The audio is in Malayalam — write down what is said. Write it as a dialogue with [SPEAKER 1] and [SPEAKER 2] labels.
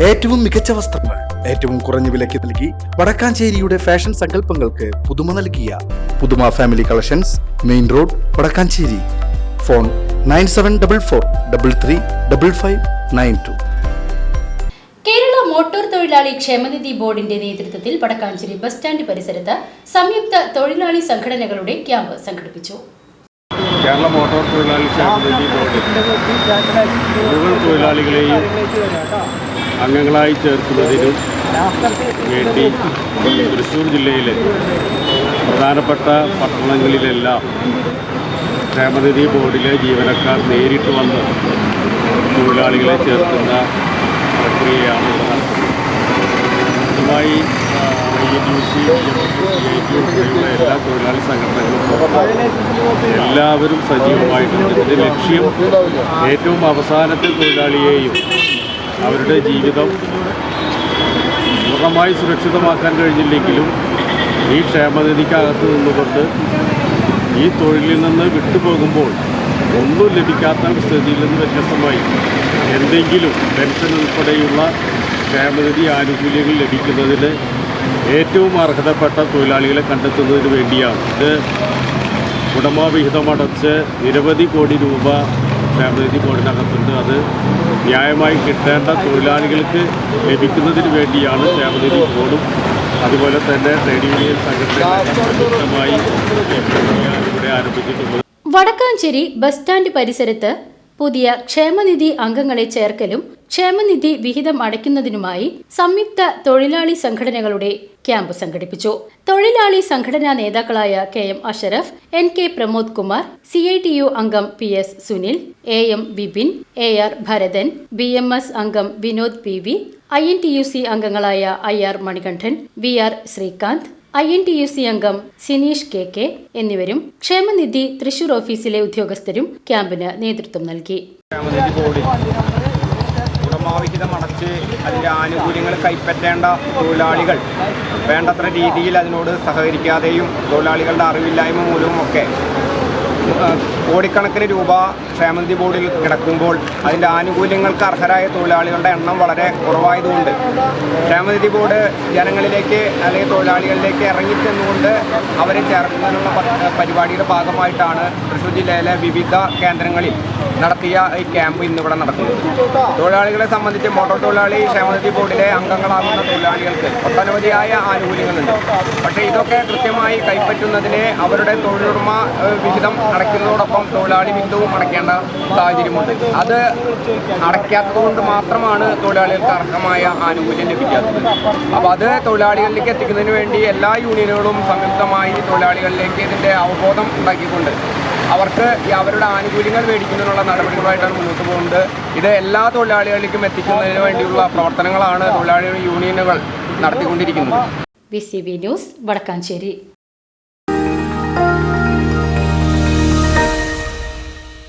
[SPEAKER 1] ഏറ്റവും മികച്ച വസ്ത്രങ്ങൾ ഏറ്റവും കുറഞ്ഞ വിലയ്ക്ക് നൽകി വടക്കാഞ്ചേരിയുടെ ഫാഷൻ സങ്കല്പങ്ങൾക്ക് പുതുമ നൽകിയ പുതുമ family collections main road Vadakkancherry phone nine seven double four double three double five nine two
[SPEAKER 2] Kerala motor തൊഴിലാളി ക്ഷേമനിധി ബോർഡിന്റെ നേതൃത്വത്തിൽ വടക്കാഞ്ചേരി ബസ് സ്റ്റാൻഡ് പരിസരത്ത് സംയുക്ത തൊഴിലാളി സംഘടനകളുടെ ക്യാമ്പ് സംഘടിപ്പിച്ചു
[SPEAKER 3] കേരള മോട്ടോർ തൊഴിലാളി ക്ഷേമനിധി ബോർഡ് മുഴുവൻ തൊഴിലാളികളെയും അംഗങ്ങളായി ചേർക്കുന്നതിനും വേണ്ടി തൃശ്ശൂർ ജില്ലയിലെ പ്രധാനപ്പെട്ട പട്ടണങ്ങളിലെല്ലാം ക്ഷേമനിധി ബോർഡിലെ ജീവനക്കാർ നേരിട്ട് വന്ന് തൊഴിലാളികളെ ചേർക്കുന്ന പ്രക്രിയയാണ് ഇതുമായി എല്ലാ തൊഴിലാളി സംഘടനകളും എല്ലാവരും സജീവമായിട്ടുണ്ട്. ഇതിന്റെ ലക്ഷ്യം ഏറ്റവും അവസാനത്തെ തൊഴിലാളിയെയും അവരുടെ ജീവിതം പൂർണമായി സുരക്ഷിതമാക്കാൻ കഴിഞ്ഞില്ലെങ്കിലും ഈ ക്ഷേമനിധിക്കകത്ത് നിന്നുകൊണ്ട് ഈ തൊഴിലിൽ നിന്ന് വിട്ടുപോകുമ്പോൾ ഒന്നും ലഭിക്കാത്ത സ്ഥിതിയിൽ നിന്ന് വ്യത്യസ്തമായി എന്തെങ്കിലും പെൻഷൻ ഉൾപ്പെടെയുള്ള ക്ഷേമനിധി ആനുകൂല്യങ്ങൾ ലഭിക്കുന്നതിന് ഏറ്റവും അർഹതപ്പെട്ട തൊഴിലാളികളെ കണ്ടെത്തുന്നതിന് വേണ്ടിയാണ്. ഇത് ഉടമവിഹിതമടച്ച് നിരവധി കോടി രൂപ ക്ഷേമനിധി ബോർഡിനകത്തുണ്ട്. അത് ന്യായമായി കിട്ടേണ്ട തൊഴിലാളികൾക്ക് ലഭിക്കുന്നതിന് വേണ്ടിയാണ് ക്ഷേമനിധി ബോർഡും അതുപോലെ തന്നെ ട്രേഡ് യൂണിയൻ സംഘടനകളുമായി ഇവിടെ ആരംഭിച്ചിട്ടുള്ളത്.
[SPEAKER 2] വടക്കാഞ്ചേരി ബസ് സ്റ്റാൻഡ് പരിസരത്ത് പുതിയ ക്ഷേമനിധി അംഗങ്ങളെ ചേർക്കലും ക്ഷേമനിധി വിഹിതം അടയ്ക്കുന്നതിനുമായി സംയുക്ത തൊഴിലാളി സംഘടനകളുടെ ക്യാമ്പ് സംഘടിപ്പിച്ചു. തൊഴിലാളി സംഘടനാ നേതാക്കളായ K M Ashraf N K Pramod Kumar C I T U അംഗം P S Sunil A M Bipin A R Bharathan B M S അംഗം Vinod P V I N T U C അംഗങ്ങളായ I R Manikandan V R Srikanth I N T U C അംഗം സിനീഷ് കെ കെ എന്നിവരും ക്ഷേമനിധി തൃശൂർ ഓഫീസിലെ ഉദ്യോഗസ്ഥരും ക്യാമ്പിന് നേതൃത്വം നൽകി.
[SPEAKER 4] ഉടമാവിഹിതം അടച്ച് അതിന്റെ ആനുകൂല്യങ്ങൾ കൈപ്പറ്റേണ്ട തൊഴിലാളികൾ വേണ്ടത്ര രീതിയിൽ അതിനോട് സഹകരിക്കാതെയും തൊഴിലാളികളുടെ അറിവില്ലായ്മ മൂലവും ഒക്കെ കോടിക്കണക്കിന് രൂപ ക്ഷേമനിധി ബോർഡിൽ കിടക്കുമ്പോൾ അതിന്റെ ആനുകൂല്യങ്ങൾക്ക് അർഹരായ തൊഴിലാളികളുടെ എണ്ണം വളരെ കുറവായതുകൊണ്ട് ക്ഷേമനിധി ബോർഡ് ജനങ്ങളിലേക്ക് അല്ലെങ്കിൽ തൊഴിലാളികളിലേക്ക് ഇറങ്ങിച്ചെന്നുകൊണ്ട് അവരെ ചേർക്കുന്നതിനുള്ള പരിപാടിയുടെ ഭാഗമായിട്ടാണ് തൃശ്ശൂർ ജില്ലയിലെ വിവിധ കേന്ദ്രങ്ങളിൽ നടത്തിയ ഈ ക്യാമ്പ് ഇന്നിവിടെ നടക്കുന്നത്. തൊഴിലാളികളെ സംബന്ധിച്ച് മോട്ടോർ തൊഴിലാളി ക്ഷേമനിധി ബോർഡിലെ അംഗങ്ങളാകുന്ന തൊഴിലാളികൾക്ക് ഒട്ടനവധിയായ ആനുകൂല്യങ്ങളുണ്ട്. പക്ഷേ ഇതൊക്കെ കൃത്യമായി കൈപ്പറ്റുന്നതിന് അവരുടെ തൊഴിലുടമ വിഹിതം അടയ്ക്കുന്നതോടൊപ്പം തൊഴിലാളി വിഹിതവും അടയ്ക്കേണ്ട സാഹചര്യമുണ്ട്. അത് അടയ്ക്കാത്തതുകൊണ്ട് മാത്രമാണ് തൊഴിലാളികൾക്ക് അർഹമായ ആനുകൂല്യം ലഭിക്കാത്തത്. അപ്പോൾ അത് തൊഴിലാളികളിലേക്ക് എത്തിക്കുന്നതിന് വേണ്ടി എല്ലാ യൂണിയനുകളും സംയുക്തമായി തൊഴിലാളികളിലേക്ക് ഇതിന്റെ അവബോധം ഉണ്ടാക്കിക്കൊണ്ട് അവർക്ക് അവരുടെ ആനുകൂല്യങ്ങൾ മേടിക്കുന്നതിനുള്ള നടപടികളുമായിട്ടാണ് മുന്നോട്ട് പോകുന്നത്. ഇത് എല്ലാ തൊഴിലാളികളിലേക്കും എത്തിക്കുന്നതിന് വേണ്ടിയുള്ള പ്രവർത്തനങ്ങളാണ് തൊഴിലാളി യൂണിയനുകൾ നടത്തിക്കൊണ്ടിരിക്കുന്നത്.
[SPEAKER 2] V C B news Vadakkancherry